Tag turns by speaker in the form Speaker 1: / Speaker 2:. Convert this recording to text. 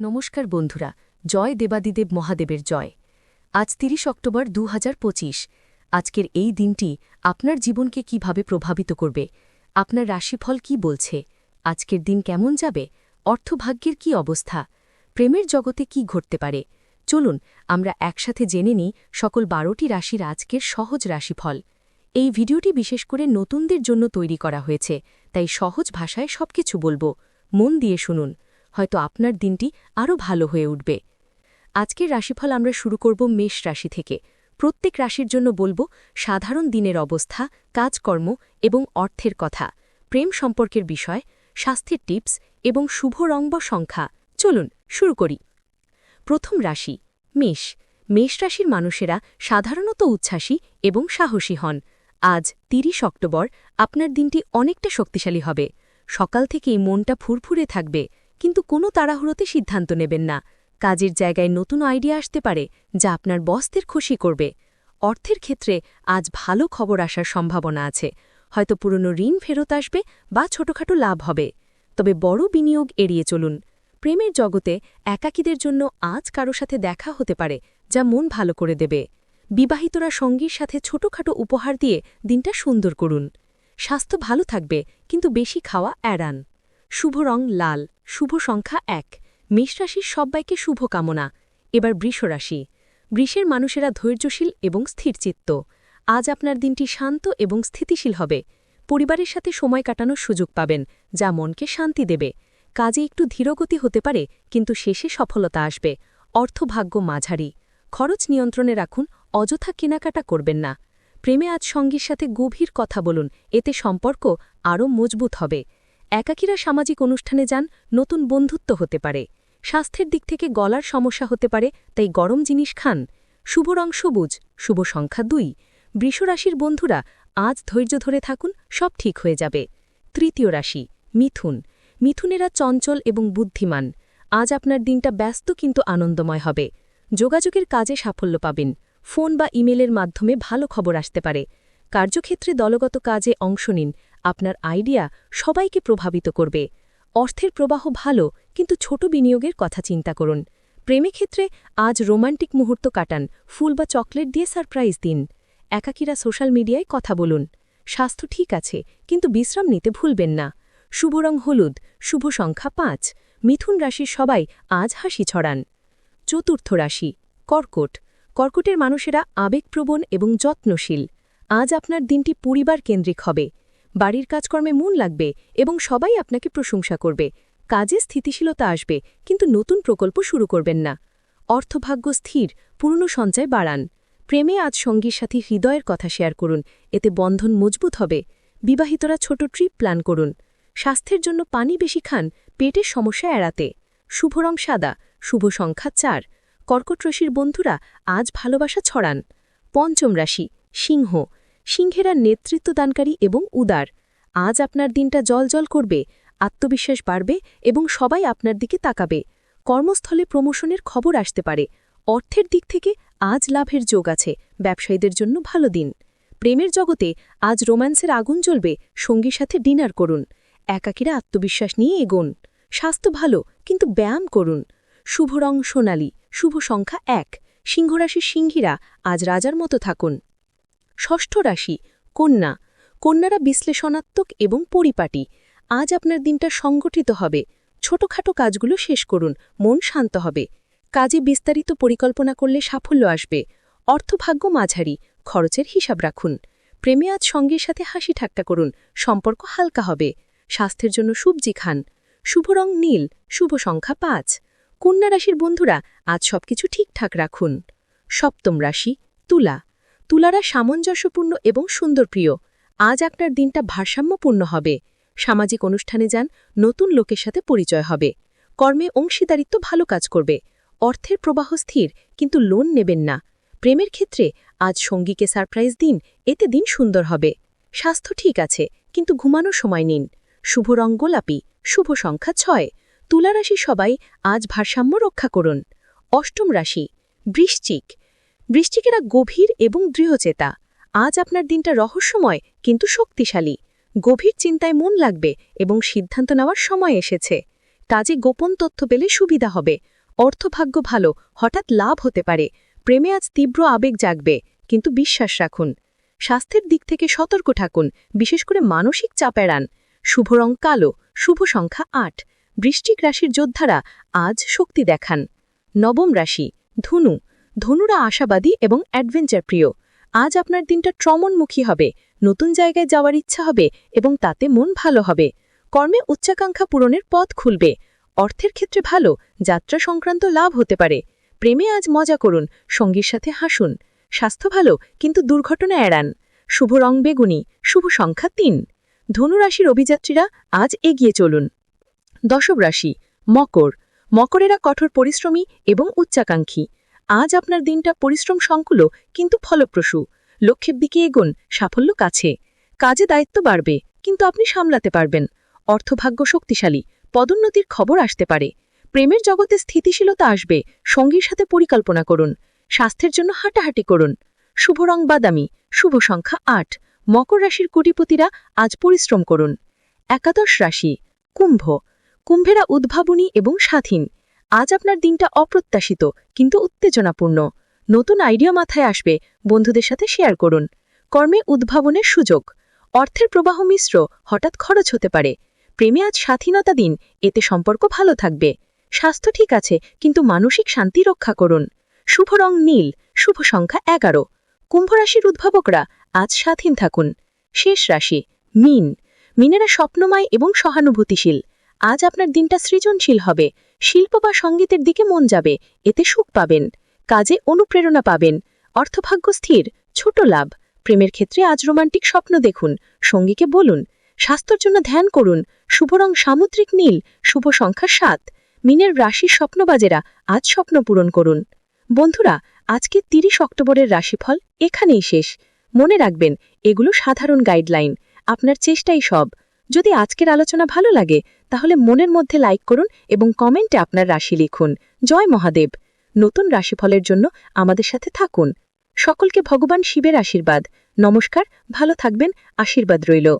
Speaker 1: নমস্কার বন্ধুরা, জয় দেবাদিদেব মহাদেবের জয়। আজ তিরিশ অক্টোবর দু হাজার পঁচিশ। আজকের এই দিনটি আপনার জীবনকে কীভাবে প্রভাবিত করবে, আপনার রাশিফল কি বলছে, আজকের দিন কেমন যাবে, অর্থভাগ্যের কি অবস্থা, প্রেমের জগতে কি ঘটতে পারে, চলুন আমরা একসাথে জেনে নিই সকল বারোটি রাশির আজকের সহজ রাশিফল। এই ভিডিওটি বিশেষ করে নতুনদের জন্য তৈরি করা হয়েছে, তাই সহজ ভাষায় সবকিছু বলব, মন দিয়ে শুনুন। হয়তো আপনার দিনটি আরও ভালো হয়ে উঠবে। আজকের রাশিফল আমরা শুরু করব মেষ রাশি থেকে। প্রত্যেক রাশির জন্য বলব, সাধারণ দিনের অবস্থা, কাজকর্ম এবং অর্থের কথা, প্রেম সম্পর্কের বিষয়, স্বাস্থ্যের টিপস এবং শুভ রং বা সংখ্যা। চলুন, শুরু করি। প্রথম রাশি, মেষ। মেষ রাশির মানুষেরা সাধারণত উচ্ছ্বাসী এবং সাহসী হন। আজ ৩০ অক্টোবর, আপনার দিনটি অনেকটা শক্তিশালী হবে। সকাল থেকেই মনটা ফুরফুরে থাকবে। কিন্তু কোনো তাড়াহুড়োতে সিদ্ধান্ত নেবেন না। কাজের জায়গায় নতুন আইডিয়া আসতে পারে, যা আপনার বসদের খুশি করবে। অর্থের ক্ষেত্রে আজ ভালো খবর আসার সম্ভাবনা আছে। হয়তো পুরনো ঋণ ফেরত আসবে বা ছোটখাটো লাভ হবে। তবে বড় বিনিয়োগ এড়িয়ে চলুন। প্রেমের জগতে একাকীদের জন্য আজ কারও সাথে দেখা হতে পারে, যা মন ভালো করে দেবে। বিবাহিতরা সঙ্গীর সাথে ছোটখাটো উপহার দিয়ে দিনটা সুন্দর করুন। স্বাস্থ্য ভালো থাকবে, কিন্তু বেশি খাওয়া এড়ান। শুভ রং লাল। শুভ সংখ্যা এক। মেষরাশির সব্বাইকে শুভ কামনা। এবার বৃষরাশি বৃষের মানুষেরা ধৈর্যশীল এবং স্থিরচিত্ত। আজ আপনার দিনটি শান্ত এবং স্থিতিশীল হবে। পরিবারের সাথে সময় কাটানোর সুযোগ পাবেন, যা মনকে শান্তি দেবে। কাজে একটু ধীরগতি হতে পারে, কিন্তু শেষে সফলতা আসবে। অর্থভাগ্য মাঝারি। খরচ নিয়ন্ত্রণে রাখুন, অযথা কেনাকাটা করবেন না। প্রেমে আজ সঙ্গীর সাথে গভীর কথা বলুন, এতে সম্পর্ক আরও মজবুত হবে। একাকীরা সামাজিক অনুষ্ঠানে যান, নতুন বন্ধুত্ব হতে পারে। স্বাস্থ্যের দিক থেকে গলার সমস্যা হতে পারে, তাই গরম জিনিস খান। শুভ রং সবুজ, শুভ সংখ্যা দুই। বৃষরাশির বন্ধুরা আজ ধৈর্য ধরে থাকুন, সব ঠিক হয়ে যাবে। তৃতীয় রাশি, মিথুন। মিথুনেরা চঞ্চল এবং বুদ্ধিমান। আজ আপনার দিনটা ব্যস্ত কিন্তু আনন্দময় হবে। যোগাযোগের কাজে সাফল্য পাবেন। ফোন বা ইমেলের মাধ্যমে ভালো খবর আসতে পারে। কার্যক্ষেত্রে দলগত কাজে অংশ নিন। আপনার আইডিয়া সবাইকে প্রভাবিত করবে। অর্থের প্রবাহ ভালো, কিন্তু ছোট বিনিয়োগের কথা চিন্তা করুন। প্রেমে ক্ষেত্রে আজ রোমান্টিক মুহূর্ত কাটান, ফুল বা চকলেট দিয়ে সারপ্রাইজ দিন। একাকীরা সোশ্যাল মিডিয়ায় কথা বলুন। স্বাস্থ্য ঠিক আছে, কিন্তু বিশ্রাম নিতে ভুলবেন না। শুভ রং হলুদ, শুভ সংখ্যা পাঁচ। মিথুন রাশির সবাই আজ হাসি ছড়ান। চতুর্থ রাশি, কর্কট। কর্কটের মানুষেরা আবেগপ্রবণ এবং যত্নশীল। আজ আপনার দিনটি পরিবার কেন্দ্রিক হবে। বাড়ির কাজকর্মে মন লাগবে এবং সবাই আপনাকে প্রশংসা করবে। কাজে স্থিতিশীলতা আসবে, কিন্তু নতুন প্রকল্প শুরু করবেন না। অর্থভাগ্য স্থির, পুরনো সঞ্চয় বাড়ান। প্রেমে আজ সঙ্গীর সাথে হৃদয়ের কথা শেয়ার করুন, এতে বন্ধন মজবুত হবে। বিবাহিতরা ছোট ট্রিপ প্ল্যান করুন। স্বাস্থ্যের জন্য পানি বেশি খান, পেটের সমস্যা এড়াতে। শুভ রং সাদা, শুভ সংখ্যা চার। কর্কট রাশির বন্ধুরা আজ ভালোবাসা ছড়ান। পঞ্চম রাশি, সিংহ। সিংহেরা নেতৃত্বদানকারী এবং উদার। আজ আপনার দিনটা জলজল করবে, আত্মবিশ্বাস বাড়বে এবং সবাই আপনার দিকে তাকাবে। কর্মস্থলে প্রমোশনের খবর আসতে পারে। অর্থের দিক থেকে আজ লাভের যোগ আছে। ব্যবসায়ীদের জন্য ভালো দিন। প্রেমের জগতে আজ রোম্যান্সের আগুন জ্বলবে। সঙ্গীর সাথে ডিনার করুন। একাকীরা আত্মবিশ্বাস নিয়ে এগোন। স্বাস্থ্য ভালো, কিন্তু ব্যায়াম করুন। শুভ রং সোনালি, শুভ সংখ্যা এক। সিংহরাশির সিংহীরা আজ রাজার মতো থাকুন। ষষ্ঠ রাশি, কন্যা। কন্যারা বিশ্লেষণাত্মক এবং পরিপাটি। আজ আপনার দিনটা সংগঠিত হবে। ছোটখাটো কাজগুলো শেষ করুন, মন শান্ত হবে। কাজে বিস্তারিত পরিকল্পনা করলে সাফল্য আসবে। অর্থভাগ্য মাঝারি, খরচের হিসাব রাখুন। প্রেমে আজ সঙ্গীর সাথে হাসি ঠাট্টা করুন, সম্পর্ক হালকা হবে। স্বাস্থ্যের জন্য সবজি খান। শুভ রং নীল, শুভ সংখ্যা পাঁচ। কন্যা রাশির বন্ধুরা, আজ সবকিছু ঠিকঠাক রাখুন। সপ্তম রাশি, তুলা। তুলারা সামঞ্জস্যপূর্ণ এবং সুন্দর প্রিয় আজ আপনার দিনটা ভারসাম্যপূর্ণ হবে। সামাজিক অনুষ্ঠানে যান, নতুন লোকের সাথে পরিচয় হবে। কর্মে অংশীদারিত্ব ভালো কাজ করবে। অর্থের প্রবাহ স্থির, কিন্তু লোন নেবেন না। প্রেমের ক্ষেত্রে আজ সঙ্গীকে সারপ্রাইজ দিন, এতে দিন সুন্দর হবে। স্বাস্থ্য ঠিক আছে, কিন্তু ঘুমানোর সময় নিন। শুভ রং গোলাপি শুভ সংখ্যা ছয়। তুলারাশি সবাই আজ ভারসাম্য রক্ষা করুন। অষ্টম রাশি, বৃশ্চিক। বৃষ্টিকেরা গভীর এবং দৃঢ়চেতা। আজ আপনার দিনটা রহস্যময়, কিন্তু শক্তিশালী। গভীর চিন্তায় মন লাগবে এবং সিদ্ধান্ত নেওয়ার সময় এসেছে। কাজে গোপন তথ্য পেলে সুবিধা হবে। অর্থভাগ্য ভালো, হঠাৎ লাভ হতে পারে। প্রেমে আজ তীব্র আবেগ জাগবে, কিন্তু বিশ্বাস রাখুন। স্বাস্থ্যের দিক থেকে সতর্ক থাকুন, বিশেষ করে মানসিক চাপ এড়ান। শুভ রং কালো, শুভ সংখ্যা আট। বৃষ্টিক রাশির যোদ্ধারা আজ শক্তি দেখান। নবম রাশি, ধনু। ধনুরা আশাবাদী এবং অ্যাডভেঞ্চার প্রিয় আজ আপনার দিনটা ট্রমনমুখী হবে, নতুন জায়গায় যাওয়ার ইচ্ছা হবে এবং তাতে মন ভালো হবে। কর্মে উচ্চাকাঙ্ক্ষা পূরণের পথ খুলবে। অর্থের ক্ষেত্রে ভালো, যাত্রা সংক্রান্ত লাভ হতে পারে। প্রেমে আজ মজা করুন, সঙ্গীর সাথে হাসুন। স্বাস্থ্য ভালো, কিন্তু দুর্ঘটনা এড়ান। শুভ রং বেগুনি, শুভ সংখ্যা তিন। ধনুরাশির অভিযাত্রীরা আজ এগিয়ে চলুন। দশম রাশি, মকর। মকরেরা কঠোর পরিশ্রমী এবং উচ্চাকাঙ্ক্ষী। আজ আপনার দিনটা পরিশ্রম সংকুল কিন্তু ফলপ্রসূ। লক্ষ্যের দিকে এগোন, সাফল্য কাছে। কাজে দায়িত্ব বাড়বে, কিন্তু আপনি সামলাতে পারবেন। অর্থভাগ্য শক্তিশালী, পদোন্নতির খবর আসতে পারে। প্রেমের জগতে স্থিতিশীলতা আসবে, সঙ্গীর সাথে পরিকল্পনা করুন, স্বাস্থ্যের জন্য হাঁটাহাঁটি করুন। শুভ রং বাদামি, শুভ সংখ্যা আট। মকর রাশির কোটিপতিরা আজ পরিশ্রম করুন। একাদশ রাশি, কুম্ভ। কুম্ভেরা উদ্ভাবনী এবং স্বাধীন। আজ আপনার দিনটা অপ্রত্যাশিত, কিন্তু উত্তেজনাপূর্ণ। নতুন আইডিয়া মাথায় আসবে, বন্ধুদের সাথে শেয়ার করুন। কর্মে উদ্ভাবনের সুযোগ। অর্থের প্রবাহ মিশ্র, হঠাৎ খরচ হতে পারে। প্রেমে আজ স্বাধীনতা দিন, এতে সম্পর্ক ভালো থাকবে। স্বাস্থ্য ঠিক আছে, কিন্তু মানসিক শান্তি রক্ষা করুন। শুভ রং নীল, শুভ সংখ্যা এগারো। কুম্ভরাশির উদ্ভাবকরা আজ স্বাধীন থাকুন। শেষ রাশি, মিন। মিনেরা স্বপ্নময় এবং সহানুভূতিশীল। আজ আপনার দিনটা সৃজনশীল হবে। শিল্প বা সঙ্গীতের দিকে মন যাবে, এতে সুখ পাবেন। কাজে অনুপ্রেরণা পাবেন। অর্থভাগ্য স্থির, ছোট লাভ। প্রেমের ক্ষেত্রে আজ রোমান্টিক স্বপ্ন দেখুন, সঙ্গীকে বলুন, স্বাস্থ্যর জন্য ধ্যান করুন, শুভ রং সামুদ্রিক নীল, শুভ সংখ্যা সাত। মিনের রাশির স্বপ্নবাজেরা আজ স্বপ্ন পূরণ করুন। বন্ধুরা, আজকে তিরিশ অক্টোবরের রাশিফল এখানেই শেষ। মনে রাখবেন, এগুলো সাধারণ গাইডলাইন। আপনার চেষ্টাই সব। যদি আজকের আলোচনা ভালো লাগে তাহলে মনের মধ্যে লাইক করুন এবং কমেন্টে আপনার রাশি লিখুন। জয় মহাদেব। নতুন রাশিফলের জন্য আমাদের সাথে থাকুন। সকলকে ভগবান শিবের আশীর্বাদ। নমস্কার, ভালো থাকবেন, আশীর্বাদ রইল।